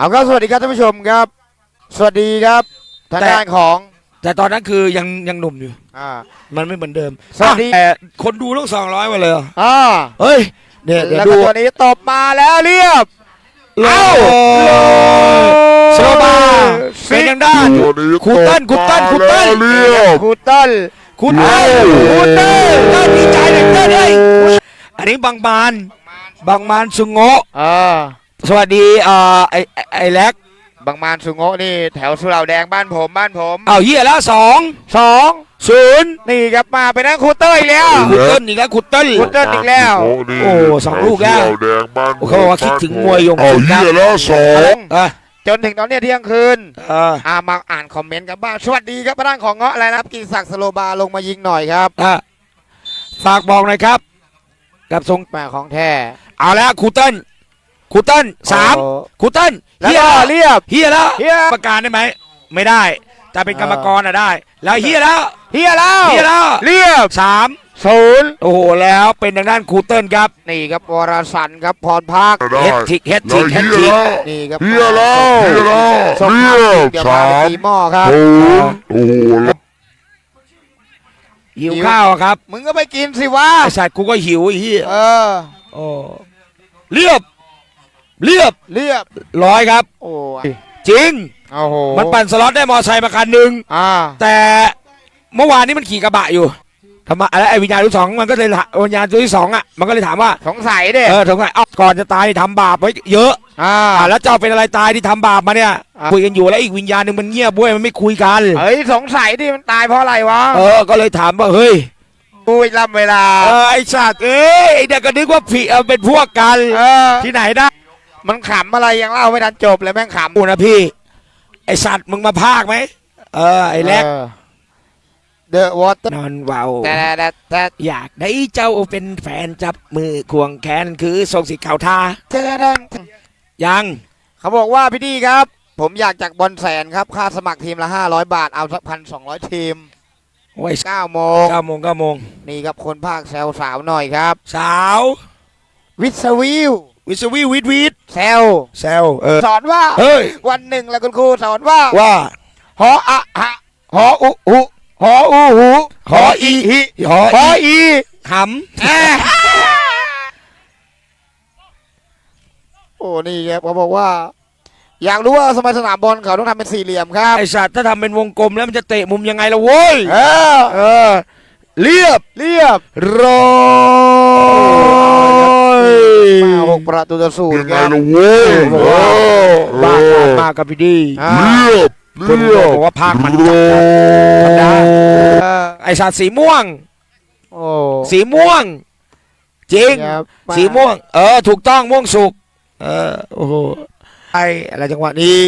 เอาก็สวัสดีครับท่านผู้ชมครับ สวัสดีครับทางแต่ด้านของแต่ตอนนั้นคือยังยังหนุ่มอยู่ อ่า มันไม่เหมือนเดิมสวัสดี อะแต่คนดูต้องสองร้อยมาเลยเหรออ่าเฮ้ยเนี่ยเดี๋ยวแล้วดูก็ตัวนี้ตบมาแล้วเรียบ เอ้า สโลบาเป็นทางด้านตัวนี้ครูเติ้ลครูเติ้ลครูเติ้ลมาแล้วเรียบ คูเติ้ลคุณเต้ยคุณเต้ยเต้ยดีใจเลยเต้ยเอ้ยอันนี้บางบาน บางบานสุงโงะอ่า สวัสดีเอ่อไอไอ้ไอแล็กบางมานสุโงะนี่แถวสุเหร่าแดงบ้านผมบ้านผมเอาเฮียแล้วสองสองศูนย์นี่ครับมาเป็นนักคูเติ้ลอีกแล้วคุณเต้นอีกแล้วคุณเต้นคุณเติ้ลอีกแล้ว โอ้สองลูกแล้ว แดงบ้านเขาบอกว่าคิดถึงมวยยงเอาเหี้ยแล้วสอง อะจนถึงตอนเนี้ยเที่ยงคืนอะอ่ามาอ่านคอมเมนต์กันบ้างสวัสดีครับพระด้านของเงาะอะไรนะครับกิติศักดิ์สโลบาลงมายิงหน่อยครับอะฝากบอกหน่อยครับ กับทรงแม่ของแท้เอาแล้วครูเติ้ล ครูเติ้ลสามโอ้ครูเติ้ลแล้วเฮียก็เรียบ เฮียแล้วเฮีย ประกาศได้ไหมไม่ได้ แต่เป็นกรรมกรอะได้ แล้วเฮียแล้ว เฮียแล้วเฮียแล้ว เรียบสามศูนย์โอ้โหแล้วเป็นทางด้านครูเติ้ลครับนี่ครับวรสันครับพรพักได้เฮดทิกเฮดแล้ทิวกเฮดเหี้ยทิกแล้วนี่ครับเฮียแล้วเฮียแล้วส่งเรียบเดี๋ยวสามาเป็นมตีหม้อครับ ศูนย์โอ้โหแล้ว หิวข้าวครับมึงก็ไปกินสิวะไอ้สัตว์กูก็หิวไอ้เหี้ยเออ โอ้เรียบ เรียบเรียบร้อยครับ โอ้ยจริงโอ้โหมันปั่นสล็อตได้มอไซค์มาคันหนึ่งอ่าแต่เมื่อวานนี้มันขี่กระบะอยู่ทำไมแล้วไอ้วิญญาณตัวที่สองมันก็เลยถามวิญญาณตัวที่สองอะมันก็เลยถามว่าสงสัยเด้เออถึงไงเอ้าก่อนจะตายทำบาปไว้เยอะอ่าอ่าแล้วเจ้าเป็นอะไรตายที่ทำบาปมาเนี่ยอะคุยกันอยู่แล้วอีกวิญญาณหนึ่งมันเงียบเว้ยมันไม่คุยกันเฮ้ยสงสัยที่มันตายเพราะอะไรวะเออก็เลยถามว่าเฮ้ยกูอีกลำเวลาเออไอ้สัตว์เอ้ยไอ้เด็กก็นึกว่าผีเออเป็นพวกกันเออที่ไหนได้ มันขำอะไรยังเล่าไม่ทันจบเลยแม่งขำกูนะพี่ ไอ้สัตว์มึงมาพากไหมเออไอ้แล็กเดอะวอเตอร์นอนเบาแต่แต่แต่อยากได้เจ้าเป็นแฟนจับมือควงแขนคือทรงสีขาวทาแต่แต่ยังเขาบอกว่าพี่ดีครับ ผมอยากจากบอลแสนครับ ค่าสมัครทีมละ500บาทเอาสักพันสองร้อยทีมโอ้ย9โมงเก้าโมงเก้าโมงนี่ครับคนภาคแซวสาวหน่อยครับ สาว วิสวิว วิศวิวิทวิทแซวแซวเออ สอนว่า เฮ้ย วันหนึ่งแล้วคุณครูสอนว่า ว่าหออะหะหออุหุหออูหูหออีหิหอหออีอีหแอะโอ้นี่ครับเขาบอกว่า อยากรู้ว่าสมัยสนามบอลเขาต้องทำเป็นสี่เหลี่ยมครัำบไอสัตว์ถ้าทำเป็นวงกลมแล้วมันจะเตะมุมยังไงล่ะโว้ย เออ เออ เรียบ เรียบร้อยมาหก ประตูต่อศูนยัย์งคไงรับล่ะเว้ยเออบ้าเออมากกับพี่ดีอ่าเรียบคนเรียบบอกว่าภาคมันโรธรรมดาเออไอสัตว์สีม่วง โอ้สีม่วง จริง ครับสีม่วง เออ ถูกต้องม่วงสุก เออ โอ้โห ไออะไรจังหวะนี้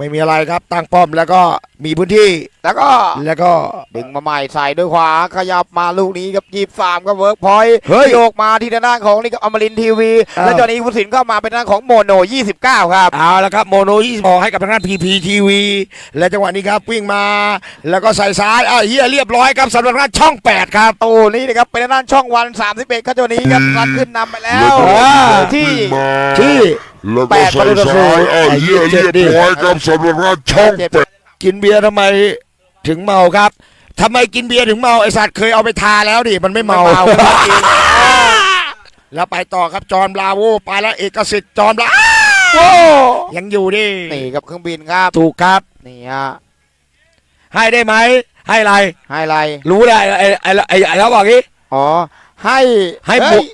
ไม่มีอะไรครับตั้งป้อมแล้วก็มีพื้นที่ แล้วก็แล้วก็ดึงมาใหม่ใส่ด้วยขวาขยับมาลูกนี้กับยีบสามก็เวิร์กพอยต์เฮ้ยโยกมาที่ด้านของนี่กับอมรินทร์ทีวีอ้าวแล้วจอห์นนี้วุฒิสินเข้ามาเป็นด้านของโมโน 29 ครับเอาละครับโมโนยี่สิบให้กับทางด้านพีพีทีวีและจังหวะนี้ครับวิ่งมา แล้วก็ใส่ซ้ายอะเฮียเรียบร้อยครับสำหรับทางด้านช่องแปดครับตูนี่นะครับเป็นด้านช่องวัน31ครับจอห์นนี้ครับซัดขึ้นนำไปแล้วอ่าที่มาที่ แล้วแปก็ดใส่ประตูต่อศูซ้านย์ยอ้าวเหี้ยเรียบร้อยครับสำหรับราชช่องแปดกินเบียร์ทำไมถึงเมาครับทำไมกินเบียร์ถึงเมาไอสัตว์เคยเอาไปทาแล้วดิมันไม่เมาไม่เมาไม่จริงแล้วไปต่อครับจอห์นบราโวไปแล้วเอกสิทธิ์จอห์นบราโอ้ยังอยู่ดินี่ครับเครื่องบินครับถูกครับนี่ฮะให้ได้ไหมให้อะไรให้อะไรรู้ได้ไอ้ไอ้ไอ้ไอ้เขาบอกงี้อ๋อให้ให้เฮ้บุย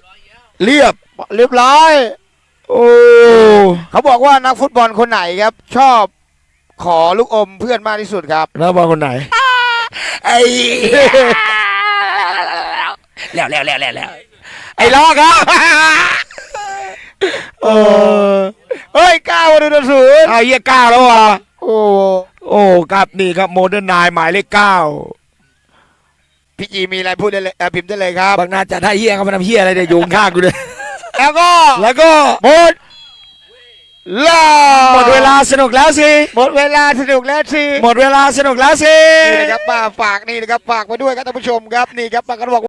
เรียบเรียบร้อย โอ้เขาบอกว่านักฟุตบอลคนไหนครับ ชอบขอลูกอมเพื่อนมากที่สุดครับแล้วบอลคนไหนไอ้แล้วแล้วแล้วแล้วแล้วไอ้ล้อครับเออเฮ้ยก้าวดูดศูนย์เอาเยี่ยเก้าแล้วอะโอ้โอ้ครับนี่ครับโมเดิร์นไนหมายเลขเก้าพี่จีมีอะไรพูดได้เลยเอ่อพิมพ์ได้เลยครับบางนาจะได้เฮียเขามาทำเฮียอะไรเนี่ยโยงข้างกูเลย แล้วก็แล้วก็หมดลาหมดเวลาสนุกแล้วสิหมดเวลาสนุกแล้วสิหมดเวลาสนุกแล้วสินี่นะครับมาฝากนี่นะครับฝากไว้ด้วยครับท่านผู้ชมครับนี่ครับมากันบอก